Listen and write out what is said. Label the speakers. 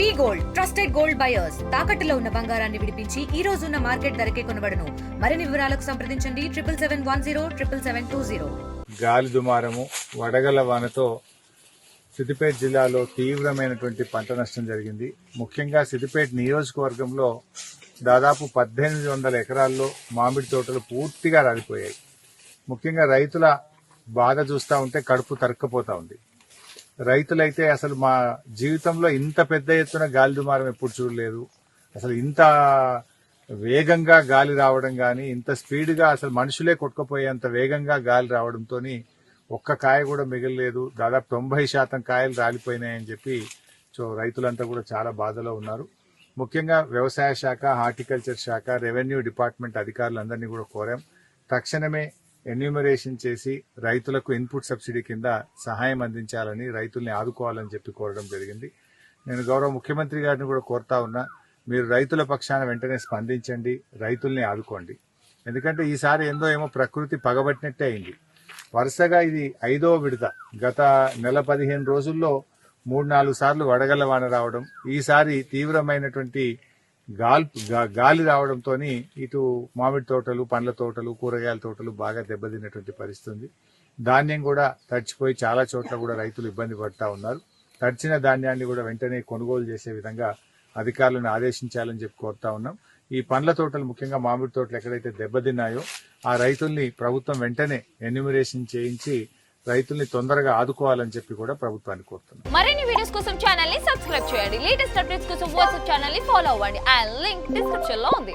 Speaker 1: V gold trusted gold buyers తాకట్టులో ఉన్న బంగారాన్ని విడిపించి ఈ రోజు ఉన్న మార్కెట్ ధరకే కొనబడను. మరిన్ని వివరాలకు సంప్రదించండి triple seven one zero triple seven two zero.
Speaker 2: గాలి దుమారము వడగల వానతో సిద్దిపేట జిల్లాలో తీవ్రమైనటువంటి పంట నష్టం జరిగింది. ముఖ్యంగా సిద్దిపేట నియోజకవర్గంలో దాదాపు పద్దెనిమిది వందల ఎకరాల్లో మామిడి తోటలు పూర్తిగా రాలిపోయాయి. ముఖ్యంగా రైతుల బాధ చూస్తూ ఉంటే కడుపు తరక్కపోతా ఉంది. రైతులైతే అసలు మా జీవితంలో ఇంత పెద్ద ఎత్తున గాలి దుమారం ఎప్పుడు చూడలేదు. అసలు ఇంత వేగంగా గాలి రావడం కానీ ఇంత స్పీడ్గా అసలు మనుషులే కొట్టుకుపోయేంత వేగంగా గాలి రావడంతోని ఒక్క కాయ కూడా మిగలలేదు. దాదాపు తొంభై శాతం కాయలు రాలిపోయినాయని చెప్పి సో రైతులంతా కూడా చాలా బాధలో ఉన్నారు. ముఖ్యంగా వ్యవసాయ శాఖ హార్టికల్చర్ శాఖ రెవెన్యూ డిపార్ట్మెంట్ అధికారులందరినీ కూడా కోరాం. తక్షణమే ఎన్యూమరేషన్ చేసి రైతులకు ఇన్పుట్ సబ్సిడీ కింద సహాయం అందించాలని రైతుల్ని ఆదుకోవాలని చెప్పి కోరడం జరిగింది. నేను గౌరవ ముఖ్యమంత్రి గారిని కూడా కోరుతా ఉన్నా మీరు రైతుల పక్షాన వెంటనే స్పందించండి రైతుల్ని ఆదుకోండి. ఎందుకంటే ఈసారి ఏందో ఏమో ప్రకృతి పగబట్టినట్టే అయింది. వరుసగా ఇది ఐదో విడత. గత నెల పదిహేను రోజుల్లో మూడు నాలుగు సార్లు వడగళ్ళ వాన రావడం ఈసారి తీవ్రమైనటువంటి గాల్ గాలి రావడంతో ఇటు మామిడి తోటలు పండ్ల తోటలు కూరగాయల తోటలు బాగా దెబ్బతిన్నటువంటి పరిస్థితి ఉంది. ధాన్యం కూడా తడిచిపోయి చాలా చోట్ల కూడా రైతులు ఇబ్బంది పడతా ఉన్నారు. తడిచిన ధాన్యాన్ని కూడా వెంటనే కొనుగోలు చేసే విధంగా అధికారులను ఆదేశించాలని చెప్పి కోరుతా ఉన్నాం. ఈ పండ్ల తోటలు ముఖ్యంగా మామిడి తోటలు ఎక్కడైతే దెబ్బతిన్నాయో ఆ రైతుల్ని ప్రభుత్వం వెంటనే ఎన్యూమిరేషన్ చేయించి రైతుల్ని తొందరగా ఆదుకోవాలని చెప్పి కూడా ప్రభుత్వాన్ని కోరుతున్నాం.
Speaker 3: మరిన్ని వీడియోస్ కోసం ఛానల్ని సబ్స్క్రైబ్ చేయండి. లేటెస్ట్ అప్డేట్స్ కోసం వాట్సాప్ ఛానల్ని ఫాలో అవ్వండి. అండ్ లింక్ డిస్క్రిప్షన్లో ఉంది.